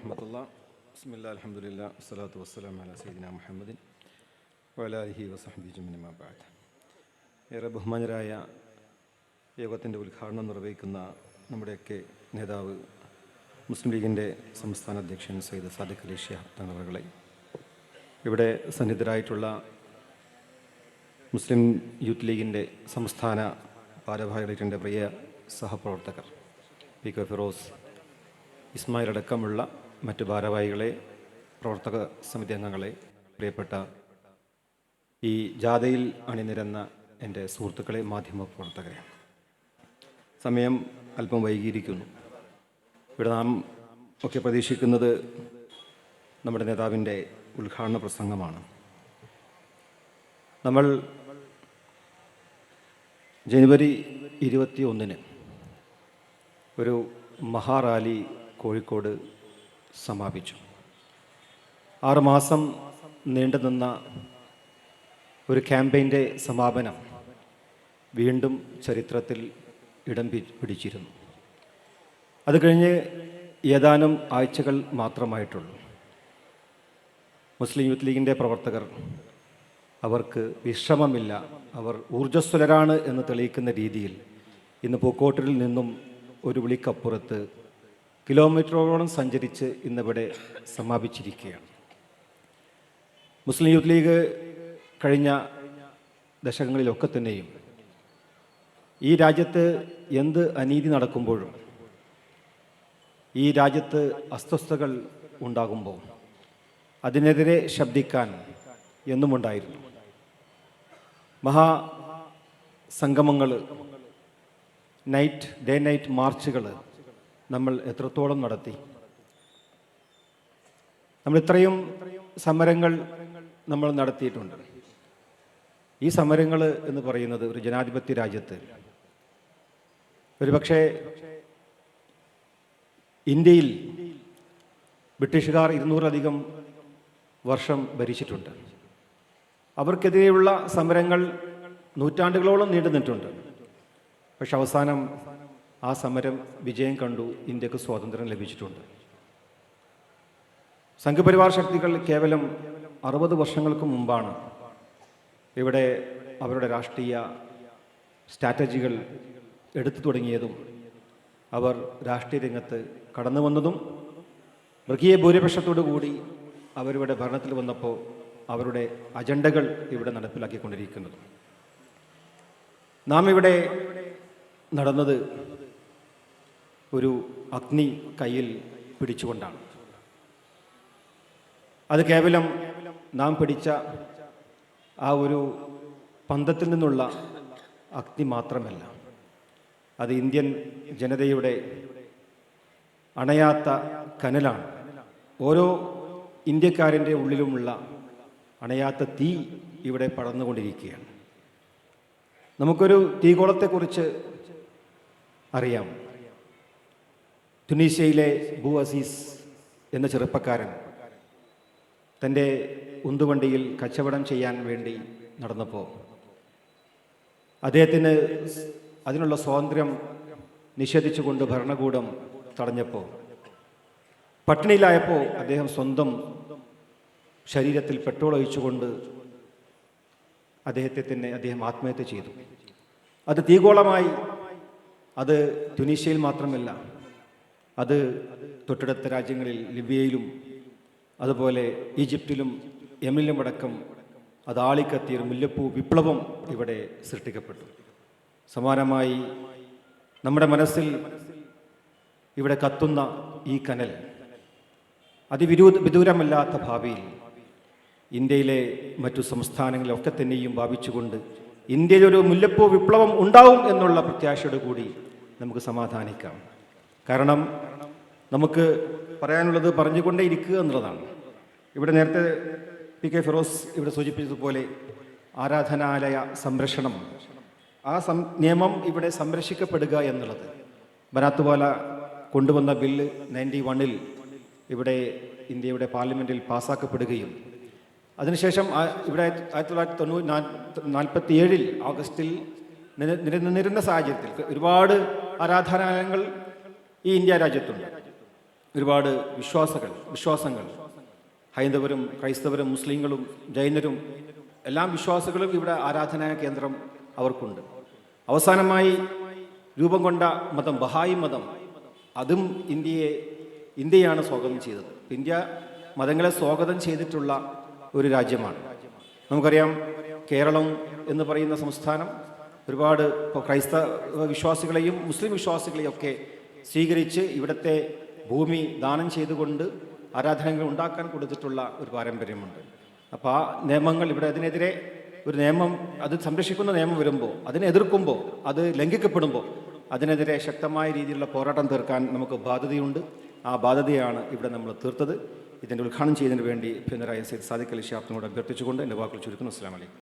വറഹമത്തുള്ള വസ്സലാത്തു വസ്സലാം മുഹമ്മദിൻ വലാലിഹി വസഹബി ജുമിനിമാബാദ് ഏറെ ബഹുമാനരായ യോഗത്തിന്റെ ഉദ്ഘാടനം നിർവഹിക്കുന്ന നമ്മുടെയൊക്കെ നേതാവ് മുസ്ലിം ലീഗിന്റെ സംസ്ഥാന അധ്യക്ഷൻ സയ്യിദ് സാദിഖ് അലി ഷിഹാബ് തങ്ങളെ ഇവിടെ സന്നിഹിതരായിട്ടുള്ള മുസ്ലിം യൂത്ത് ലീഗിന്റെ സംസ്ഥാന ഭാരവാഹികളുടെ പ്രിയ സഹപ്രവർത്തകർ പി കെ ഫിറോസ് ഇസ്മായിൽ അടക്കമുള്ള മറ്റ് ഭാരവാഹികളെ പ്രവർത്തക സമിതി അംഗങ്ങളെ പ്രിയപ്പെട്ട ഈ ജാഥയിൽ അണിനിരന്ന എന്റെ സുഹൃത്തുക്കളെ മാധ്യമ പ്രവർത്തകരെ. സമയം അല്പം വൈകിയിരിക്കുന്നു. ഇവിടെ നാം ഒക്കെ പ്രതീക്ഷിക്കുന്നത് നമ്മുടെ നേതാവിന്റെ ഉദ്ഘാടന പ്രസംഗമാണ്. നമ്മൾ ജനുവരി ഇരുപത്തി ഒന്നിന് ഒരു മഹാറാലി കോഴിക്കോട് സമാപിച്ചു. ആറുമാസം നീണ്ടുനിന്ന ഒരു ക്യാമ്പയിന്റെ സമാപനം വീണ്ടും ചരിത്രത്തിൽ ഇടം പിടിച്ചിരുന്നു. അത് കഴിഞ്ഞ് ഏതാനും ആഴ്ചകൾ മാത്രമായിട്ടുള്ളൂ. മുസ്ലിം യൂത്ത് ലീഗിന്റെ പ്രവർത്തകർ അവർക്ക് വിശ്രമമില്ല. അവർ ഊർജസ്വലരാണ് എന്ന് തെളിയിക്കുന്ന രീതിയിൽ ഇന്ന് പൂക്കോട്ടിൽ നിന്നും ഒരു വിളിക്കപ്പുറത്ത് കിലോമീറ്ററോളം സഞ്ചരിച്ച് ഇന്നിവിടെ സമാപിച്ചിരിക്കുകയാണ്. മുസ്ലിം യൂത്ത് ലീഗ് കഴിഞ്ഞ ദശകങ്ങളിലൊക്കെ തന്നെയും ഈ രാജ്യത്ത് എന്ത് അനീതി നടക്കുമ്പോഴും ഈ രാജ്യത്ത് അസ്വസ്ഥതകൾ ഉണ്ടാകുമ്പോൾ അതിനെതിരെ ശബ്ദിക്കാൻ എന്നുമുണ്ടായിരുന്നു. മഹാ സംഗമങ്ങൾ നൈറ്റ് ഡേ നൈറ്റ് മാർച്ചുകൾ നമ്മൾ എത്രത്തോളം നടത്തി. നമ്മൾ ഇത്രയും സമരങ്ങൾ നമ്മൾ നടത്തിയിട്ടുണ്ട്. ഈ സമരങ്ങൾ എന്ന് പറയുന്നത് ഒരു ജനാധിപത്യ രാജ്യത്ത്. ഒരുപക്ഷെ ഇന്ത്യയിൽ ബ്രിട്ടീഷുകാർ ഇരുന്നൂറിലധികം വർഷം ഭരിച്ചിട്ടുണ്ട്. അവർക്കെതിരെയുള്ള സമരങ്ങൾ നൂറ്റാണ്ടുകളോളം നീണ്ടു നിന്നിട്ടുണ്ട് പക്ഷെ അവസാനം ആ സമരം വിജയം കണ്ടു ഇന്ത്യയ്ക്ക് സ്വാതന്ത്ര്യം ലഭിച്ചിട്ടുണ്ട്. സംഘപരിവാർ ശക്തികൾ കേവലം അറുപത് വർഷങ്ങൾക്ക് മുമ്പാണ് ഇവിടെ അവരുടെ രാഷ്ട്രീയ സ്ട്രാറ്റജികൾ എടുത്തു തുടങ്ങിയതും അവർ രാഷ്ട്രീയ രംഗത്ത് കടന്നു വന്നതും മൃഗീയ ഭൂരിപക്ഷത്തോടു കൂടി അവരുടെ ഭരണത്തിൽ വന്നപ്പോൾ അവരുടെ അജണ്ടകൾ ഇവിടെ നടപ്പിലാക്കിക്കൊണ്ടിരിക്കുന്നതും. നാം ഇവിടെ നടന്നത് ഒരു അഗ്നി കയ്യിൽ പിടിച്ചുകൊണ്ടാണ്. അത് കേവലം നാം പിടിച്ച ആ ഒരു പന്തത്തിൽ നിന്നുള്ള അഗ്നി മാത്രമല്ല. അത് ഇന്ത്യൻ ജനതയുടെ അണയാത്ത കനലാണ്. ഓരോ ഇന്ത്യക്കാരന്റെ ഉള്ളിലുമുള്ള അണയാത്ത തീ ഇവിടെ പടർന്നുകൊണ്ടിരിക്കുകയാണ്. നമുക്കൊരു തീകോളത്തെക്കുറിച്ച് അറിയാം. തുനീഷ്യയിലെ ബു അസീസ് എന്ന ചെറുപ്പക്കാരൻ തന്റെ ഉന്തുവണ്ടിയിൽ കച്ചവടം ചെയ്യാൻ വേണ്ടി നടന്നപ്പോൾ അദ്ദേഹത്തിന് അതിനുള്ള സ്വാതന്ത്ര്യം നിഷേധിച്ചുകൊണ്ട് ഭരണകൂടം തടഞ്ഞപ്പോൾ പട്ടിണിയിലായപ്പോൾ അദ്ദേഹം സ്വന്തം ശരീരത്തിൽ പെട്രോൾ ഒഴിച്ചുകൊണ്ട് അദ്ദേഹത്തെ തന്നെ അദ്ദേഹം ആത്മഹത്യ ചെയ്തു. അത് തീഗോളമായി അത് തുനീഷ്യയിൽ മാത്രമല്ല അത് തൊട്ടടുത്ത രാജ്യങ്ങളിൽ ലിബിയയിലും അതുപോലെ ഈജിപ്തിലും യമനിലും അടക്കം അത് ആളിക്കത്തിയ ഒരു മുല്ലപ്പൂ വിപ്ലവം ഇവിടെ സൃഷ്ടിക്കപ്പെട്ടു. സമാനമായി നമ്മുടെ മനസ്സിൽ ഇവിടെ കത്തുന്ന ഈ കനൽ അതിവിരൂ വിദൂരമല്ലാത്ത ഭാവിയിൽ ഇന്ത്യയിലെ മറ്റു സംസ്ഥാനങ്ങളിലൊക്കെ തന്നെയും ഭാവിച്ചുകൊണ്ട് ഇന്ത്യയിലൊരു മുല്ലപ്പൂ വിപ്ലവം ഉണ്ടാവും എന്നുള്ള പ്രത്യാശയോടുകൂടി നമുക്ക് സമാധാനിക്കാം. കാരണം നമുക്ക് പറയാനുള്ളത് പറഞ്ഞുകൊണ്ടേ ഇരിക്കുക എന്നുള്ളതാണ്. ഇവിടെ നേരത്തെ പി കെ ഫിറോസ് ഇവിടെ സൂചിപ്പിച്ചതുപോലെ ആരാധനാലയ സംരക്ഷണം. ആ സം നിയമം ഇവിടെ സംരക്ഷിക്കപ്പെടുക എന്നുള്ളത്. ബനാത്തുവാല കൊണ്ടുവന്ന ബില്ല് നയന്റി വണ്ണിൽ ഇവിടെ ഇന്ത്യയുടെ പാർലമെന്റിൽ പാസ്സാക്കപ്പെടുകയും അതിനുശേഷം ഇവിടെ ആയിരത്തി തൊള്ളായിരത്തി തൊണ്ണൂറ്റി നാൽപ്പത്തി ഏഴിൽ ഓഗസ്റ്റിൽ നിലനിന്നിരുന്ന സാഹചര്യത്തിൽ ഒരുപാട് ആരാധനാലയങ്ങൾ ഈ ഇന്ത്യ രാജ്യത്തുണ്ട് ഒരുപാട് വിശ്വാസകൾ വിശ്വാസങ്ങൾ. ഹൈന്ദവരും ക്രൈസ്തവരും മുസ്ലിങ്ങളും ജൈനരും എല്ലാം വിശ്വാസികളും ഇവിടെ ആരാധനാ കേന്ദ്രം അവർക്കുണ്ട്. അവസാനമായി രൂപം കൊണ്ട മതം ബഹായി മതം അതും ഇന്ത്യയെ ഇന്ത്യയാണ് സ്വാഗതം ചെയ്തത്. ഇന്ത്യ മതങ്ങളെ സ്വാഗതം ചെയ്തിട്ടുള്ള ഒരു രാജ്യമാണ്. നമുക്കറിയാം കേരളം എന്ന് പറയുന്ന സംസ്ഥാനം ഒരുപാട് ക്രൈസ്തവ വിശ്വാസികളെയും മുസ്ലിം വിശ്വാസികളെയും ഒക്കെ സ്വീകരിച്ച് ഇവിടുത്തെ ഭൂമി ദാനം ചെയ്തുകൊണ്ട് ആരാധനകൾ ഉണ്ടാക്കാൻ കൊടുത്തിട്ടുള്ള ഒരു പാരമ്പര്യമുണ്ട്. അപ്പോൾ ആ നിയമങ്ങൾ ഇവിടെ അതിനെതിരെ ഒരു നിയമം അത് സംരക്ഷിക്കുന്ന നിയമം വരുമ്പോൾ അതിനെ എതിർക്കുമ്പോൾ അത് ലംഘിക്കപ്പെടുമ്പോൾ അതിനെതിരെ ശക്തമായ രീതിയിലുള്ള പോരാട്ടം തീർക്കാൻ നമുക്ക് ബാധ്യതയുണ്ട്. ആ ബാധ്യതയാണ് ഇവിടെ നമ്മൾ തീർത്തത്. ഇതിന്റെ ഉദ്ഘാടനം ചെയ്യുന്നതിന് വേണ്ടി പിണറായി സയ്യിദ് സാദിഖ് അലി ഷാഫിനോട് അഭ്യർത്ഥിച്ചുകൊണ്ട് എന്റെ വാക്കുകൾ ചുരുക്കുന്നു. അസ്സാം വലൈക്കും